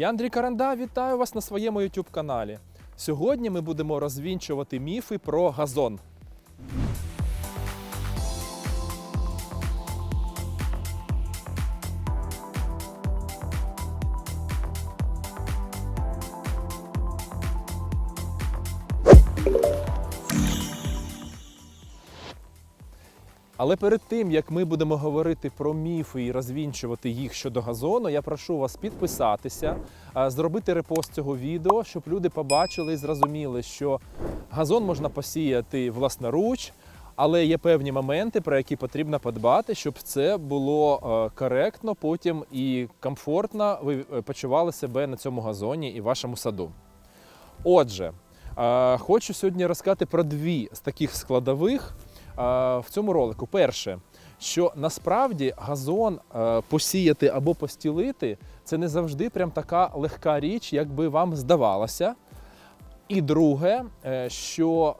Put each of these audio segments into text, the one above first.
Я Андрій Каранда, вітаю вас на своєму YouTube каналі. Сьогодні ми будемо розвінчувати міфи про газон. Але перед тим як ми будемо говорити про міфи і розвінчувати їх щодо газону, я прошу вас підписатися, зробити репост цього відео, щоб люди побачили і зрозуміли, що газон можна посіяти власноруч, але є певні моменти, про які потрібно подбати, щоб це було е, коректно потім і комфортно ви е, почували себе на цьому газоні і вашому саду. Отже, е, хочу сьогодні розказати про дві з таких складових е, в цьому ролику. Перше, що насправді газон е, посіяти або постілити це не завжди прям така легка річ, як би вам здавалося. І друге, е, що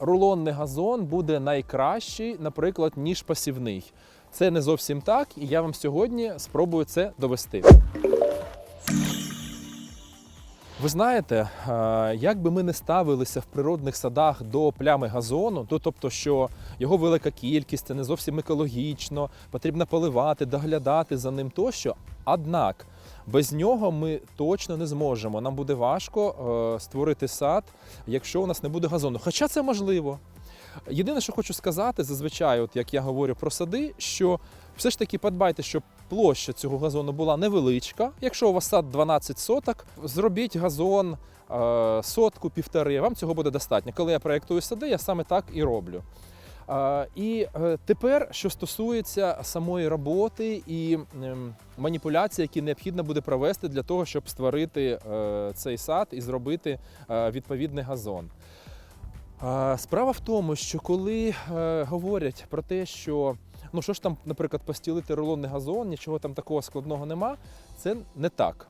е, рулонний газон буде найкращий, наприклад, ніж посівний. Це не зовсім так, і я вам сьогодні спробую це довести. Ви знаєте, е, як би ми не ставилися в природних садах до плями газону, то тобто, що його велика кількість, це не зовсім екологічно, потрібно поливати, доглядати за ним тощо. Однак без нього ми точно не зможемо. Нам буде важко е, створити сад, якщо у нас не буде газону. Хоча це можливо. Єдине, що хочу сказати, зазвичай, от як я говорю про сади, що все ж таки подбайте, щоб площа цього газону була невеличка. Якщо у вас сад 12 соток, зробіть газон е, сотку, півтори. Вам цього буде достатньо. Коли я проєктую сади, я саме так і роблю. Е, І е, тепер, що стосується самої роботи і ем, маніпуляцій, які необхідно буде провести для того, щоб створити цей сад і зробити відповідний газон. Справа в тому, що коли говорять про те, що ну що ж там, наприклад, постілити рулонний газон, нічого там такого складного нема, це не так.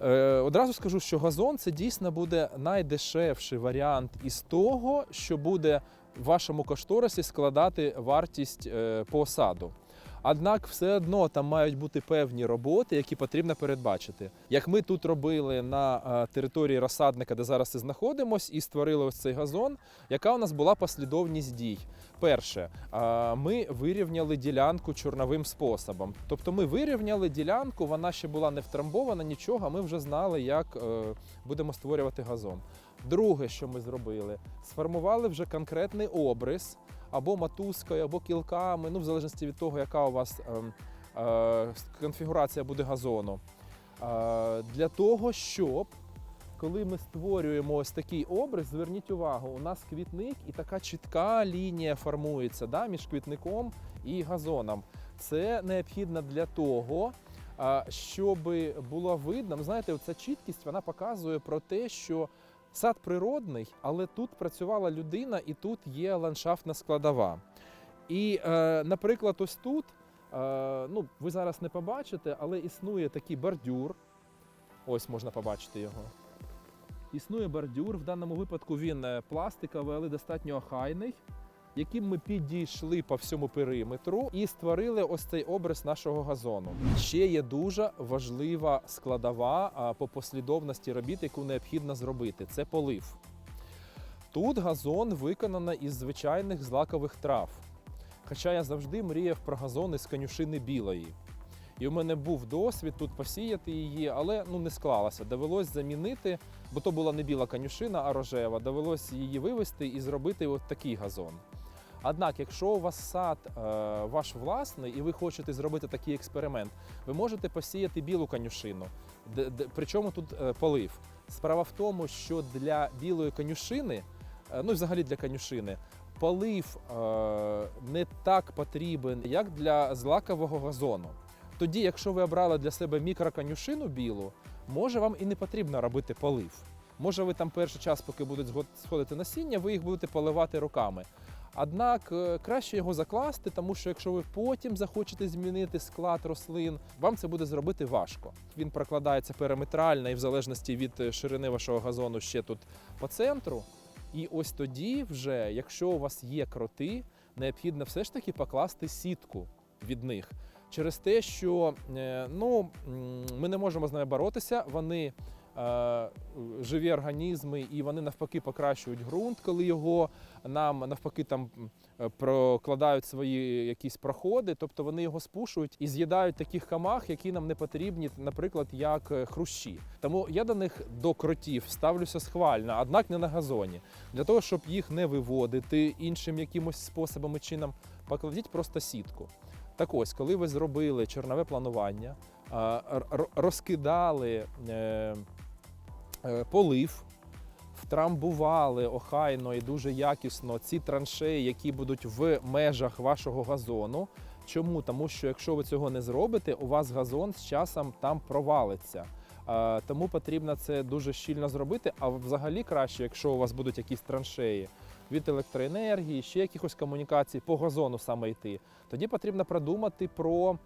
Е, Одразу скажу, що газон це дійсно буде найдешевший варіант із того, що буде в вашому кошторисі складати вартість посаду. по. Однак все одно там мають бути певні роботи, які потрібно передбачити. Як ми тут робили на е, території розсадника, де зараз і знаходимось, і створили ось цей газон, яка у нас була послідовність дій. Перше, е, ми вирівняли ділянку чорновим способом. Тобто ми вирівняли ділянку, вона ще була не втрамбована, нічого, ми вже знали, як е, будемо створювати газон. Друге, що ми зробили, сформували вже конкретний обрис або матузкою, або кілками, ну в залежності від того, яка у вас ем, е, конфігурація буде газону. Е, для того, щоб коли ми створюємо ось такий образ, зверніть увагу, у нас квітник і така чітка лінія формується да, між квітником і газоном. Це необхідно для того, а, щоб було видно. Ну, знаєте, ця чіткість вона показує про те, що сад природний, але тут працювала людина і тут є ландшафтна складова. І, е, наприклад, ось тут, е, ну, ви зараз не побачите, але існує такий бордюр. Ось можна побачити його. Існує бордюр. В даному випадку він е, пластиковий, але достатньо охайний, яким ми підійшли по всьому периметру і створили ось цей образ нашого газону. Ще є дуже важлива складова по послідовності робіт, яку необхідно зробити. Це полив. Тут газон виконано із звичайних злакових трав. Хоча я завжди мріяв про газон із конюшини білої. І у мене був досвід тут посіяти її, але ну не склалося. Довелось замінити, бо то була не біла конюшина, а рожева. Довелось її вивести і зробити от такий газон. Однак, якщо у вас сад е, ваш власний і ви хочете зробити такий експеримент, ви можете посіяти білу конюшину. Причому тут е, полив. Справа в тому, що для білої конюшини, е, ну і взагалі для конюшини, полив не так потрібен, як для злакового газону. Тоді, якщо ви обрали для себе мікроконюшину білу, може вам і не потрібно робити полив. Може, ви там перший час, поки будуть сходити насіння, ви їх будете поливати руками. Однак е, краще його закласти, тому що якщо ви потім захочете змінити склад рослин, вам це буде зробити важко. Він прокладається периметрально і в залежності від е, ширини вашого газону ще тут по центру. І ось тоді, вже, якщо у вас є кроти, необхідно все ж таки покласти сітку від них. через те, що е, ну, ми не можемо з нею боротися. Вони живі організми, і вони навпаки покращують ґрунт, коли його нам навпаки там е, прокладають свої якісь проходи, тобто вони його спушують і з'їдають таких камах, які нам не потрібні, наприклад, як е, хрущі. Тому я до них до кротів ставлюся схвально, однак не на газоні. Для того, щоб їх не виводити іншим якимось способом і чином, покладіть просто сітку. Так ось, коли ви зробили чорнове планування, розкидали е, е, полив, втрамбували охайно і дуже якісно ці траншеї, які будуть в межах вашого газону. Чому? Тому що якщо ви цього не зробите, у вас газон з часом там провалиться. Е, Тому потрібно це дуже щільно зробити. А взагалі краще, якщо у вас будуть якісь траншеї від електроенергії, ще якихось комунікацій по газону саме йти, тоді потрібно продумати про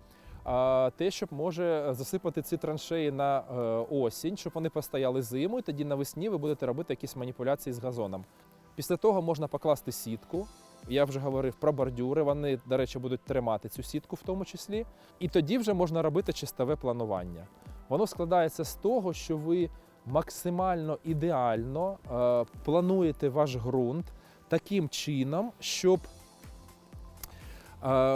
те, щоб може засипати ці траншеї на е, осінь, щоб вони постояли зиму, і тоді навесні ви будете робити якісь маніпуляції з газоном. Після того можна покласти сітку. Я вже говорив про бордюри. Вони, до речі, будуть тримати цю сітку в тому числі. І тоді вже можна робити чистове планування. Воно складається з того, що ви максимально ідеально е, плануєте ваш ґрунт таким чином, щоб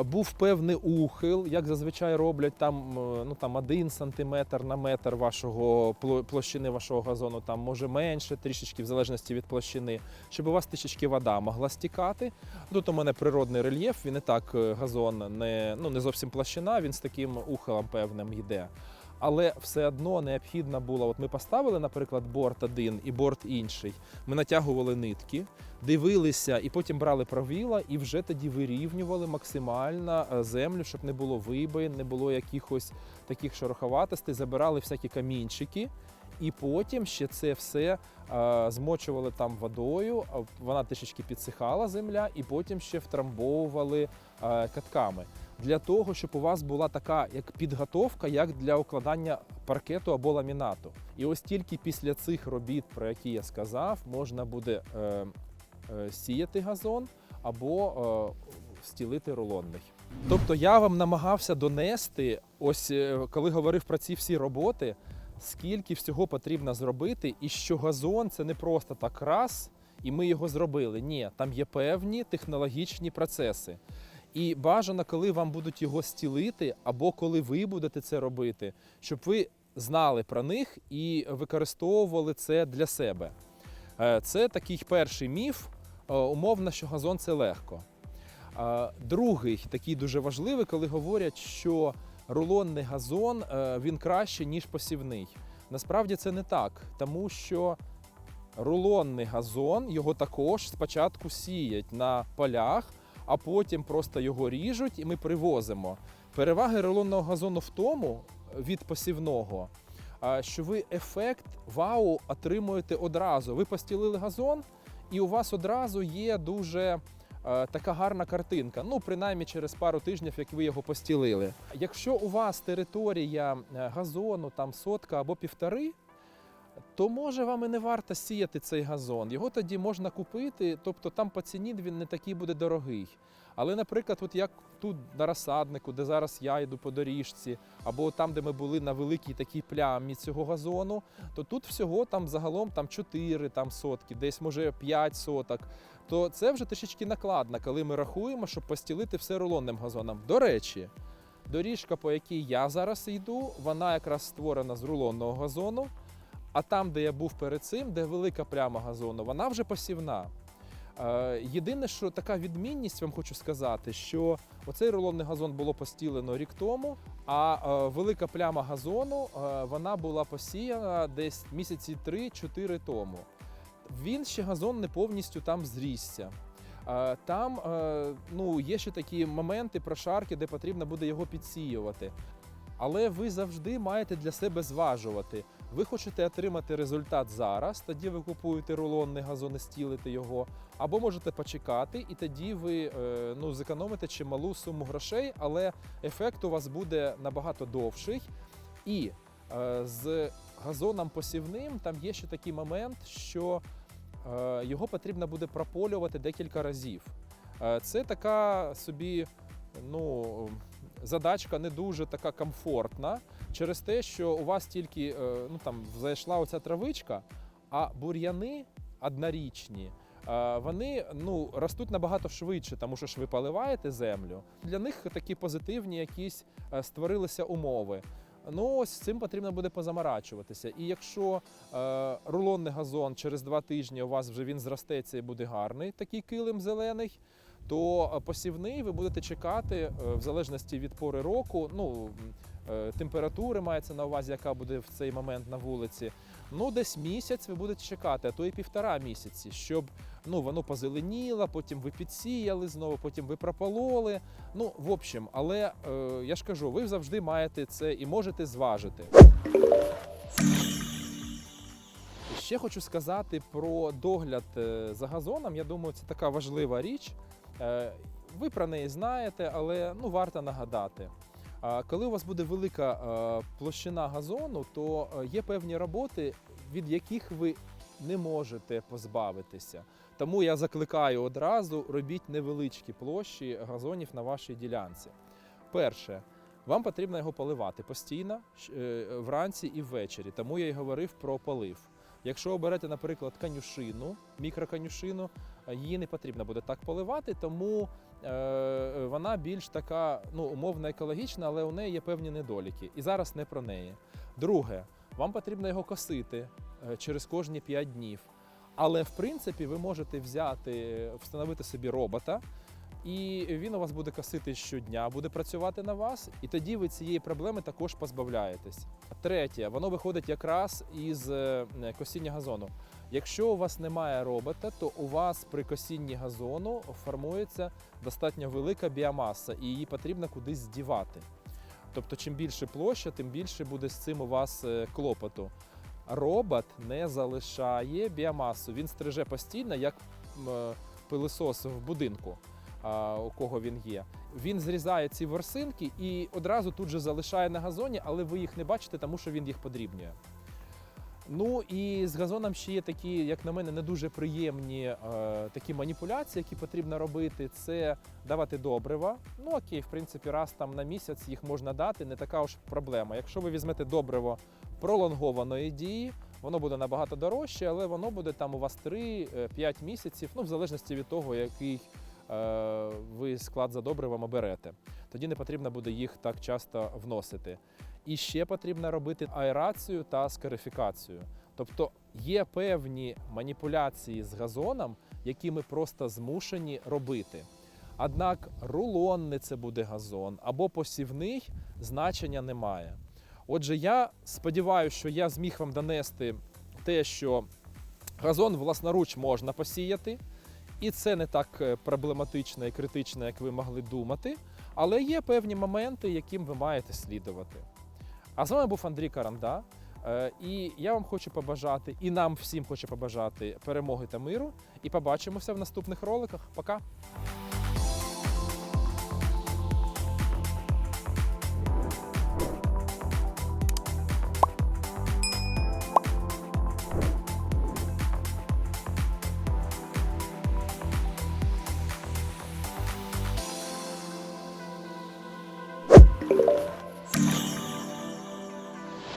був певний ухил, як зазвичай роблять там, е, ну, там один сантиметр на метр вашого площини вашого газону, там може менше, трішечки в залежності від площини, щоб у вас трішечки вода могла стікати. Тут у мене природний рельєф, він і так е, газон не, ну, не зовсім площина, він з таким ухилом певним йде. Але все одно необхідно було. От ми поставили, наприклад, борт один і борт інший. Ми натягували нитки, дивилися і потім брали правила, і вже тоді вирівнювали максимально е, землю, щоб не було вибоїн, не було якихось таких шероховатостей, забирали всякі камінчики. І потім ще це все е, змочували там водою, вона трішечки підсихала земля, і потім ще втрамбовували е, катками для того, щоб у вас була така як підготовка, як для укладання паркету або ламінату. І ось тільки після цих робіт, про які я сказав, можна буде е, е, сіяти газон або е, стілити рулонний. Тобто я вам намагався донести, ось е, коли говорив про ці всі роботи, скільки всього потрібно зробити, і що газон це не просто так раз, і ми його зробили. Ні, там є певні технологічні процеси. І бажано, коли вам будуть його стілити, або коли ви будете це робити, щоб ви знали про них і використовували це для себе. Е, Це такий перший міф. Е, Умовно, що газон це легко. Е, Другий такий дуже важливий, коли говорять, що рулонний газон він краще, ніж посівний. Насправді це не так, тому що рулонний газон його також спочатку сіять на полях, а потім просто його ріжуть і ми привозимо. Переваги рулонного газону в тому від посівного, що ви ефект вау отримуєте одразу. Ви постілили газон, і у вас одразу є дуже е, така гарна картинка. Ну, принаймні через пару тижнів, як ви його постілили. Якщо у вас територія е, газону там сотка або півтори, то може вам і не варто сіяти цей газон. Його тоді можна купити, тобто там по ціні він не такий буде дорогий. Але, наприклад, от як тут на розсаднику, де зараз я йду по доріжці, або там, де ми були на великій такій плямі цього газону, то тут всього там загалом там 4 там, сотки, десь може 5 соток. То це вже трішечки накладно, коли ми рахуємо, щоб постілити все рулонним газоном. До речі, доріжка, по якій я зараз йду, вона якраз створена з рулонного газону. А там, де я був перед цим, де велика пляма газону, вона вже посівна. Е, Єдине, що така відмінність, вам хочу сказати, що оцей рулонний газон було постілено рік тому, а е, велика пляма газону е, вона була посіяна десь місяці 3-4 тому. Він ще газон не повністю там зрісся. Там ну, є ще такі моменти прошарки, де потрібно буде його підсіювати. Але ви завжди маєте для себе зважувати. Ви хочете отримати результат зараз, тоді ви купуєте рулонний газон і стілите його, або можете почекати, і тоді ви е, ну, зекономите чималу суму грошей, але ефект у вас буде набагато довший. І е, з газоном посівним там є ще такий момент, що е, його потрібно буде прополювати декілька разів. Це така собі ну, задачка не дуже така комфортна через те, що у вас тільки е, ну, там, зайшла оця травичка, а бур'яни однорічні. е, Вони ну, ростуть набагато швидше, тому що ж ви поливаєте землю. Для них такі позитивні якісь е, створилися умови. Ну, ось з цим потрібно буде позамарачуватися. І якщо е, рулонний газон через два тижні у вас вже він зростеться і буде гарний, такий килим зелений, то е, посівний ви будете чекати е, в залежності від пори року. Ну, е, температури мається на увазі, яка буде в цей момент на вулиці. Ну, десь місяць ви будете чекати, а то і півтора місяці, щоб ну, воно позеленіло, потім ви підсіяли знову, потім ви пропололи. Ну, в общем, але е, я ж кажу, ви завжди маєте це і можете зважити. Ще хочу сказати про догляд за газоном. Я думаю, це така важлива річ. Е, Ви про неї знаєте, але ну, варто нагадати. Коли у вас буде велика е, площина газону, то е, є певні роботи, від яких ви не можете позбавитися. Тому я закликаю одразу робіть невеличкі площі газонів на вашій ділянці. Перше, вам потрібно його поливати постійно вранці і ввечері. Тому я й говорив про полив. Якщо оберете, наприклад, канюшину, мікроканюшину, е, її не потрібно буде так поливати, тому е, вона більш така ну, умовно екологічна, але у неї є певні недоліки. І зараз не про неї. Друге, вам потрібно його косити е, через кожні 5 днів. Але в принципі ви можете взяти, встановити собі робота, і він у вас буде косити щодня, буде працювати на вас, і тоді ви цієї проблеми також позбавляєтесь. Третє, воно виходить якраз із е, косіння газону. Якщо у вас немає робота, то у вас при косінні газону формується достатньо велика біомаса, і її потрібно кудись здівати. Тобто, чим більше площа, тим більше буде з цим у вас е, клопоту. Робот не залишає біомасу, він стриже постійно, як е, пилисос в будинку, у кого він є. Він зрізає ці ворсинки і одразу тут же залишає на газоні, але ви їх не бачите, тому що він їх подрібнює. Ну і з газоном ще є такі, як на мене, не дуже приємні е, такі маніпуляції, які потрібно робити. Це давати добрива. Ну окей, в принципі, раз там на місяць їх можна дати, не така уж проблема. Якщо ви візьмете добриво пролонгованої дії, воно буде набагато дорожче, але воно буде там у вас 3-5 місяців, ну в залежності від того, який е, ви склад за добривом оберете. Тоді не потрібно буде їх так часто вносити. І ще потрібно робити аерацію та скарифікацію. Тобто є певні маніпуляції з газоном, які ми просто змушені робити. Однак рулонний це буде газон або посівний значення немає. Отже, я сподіваюся, що я зміг вам донести те, що газон власноруч можна посіяти, і це не так е, проблематично і критично, як ви могли думати. Але є певні моменти, яким ви маєте слідувати. А з вами був Андрій Каранда. Е, І я вам хочу побажати, і нам всім хочу побажати перемоги та миру. І побачимося в наступних роликах. Пока!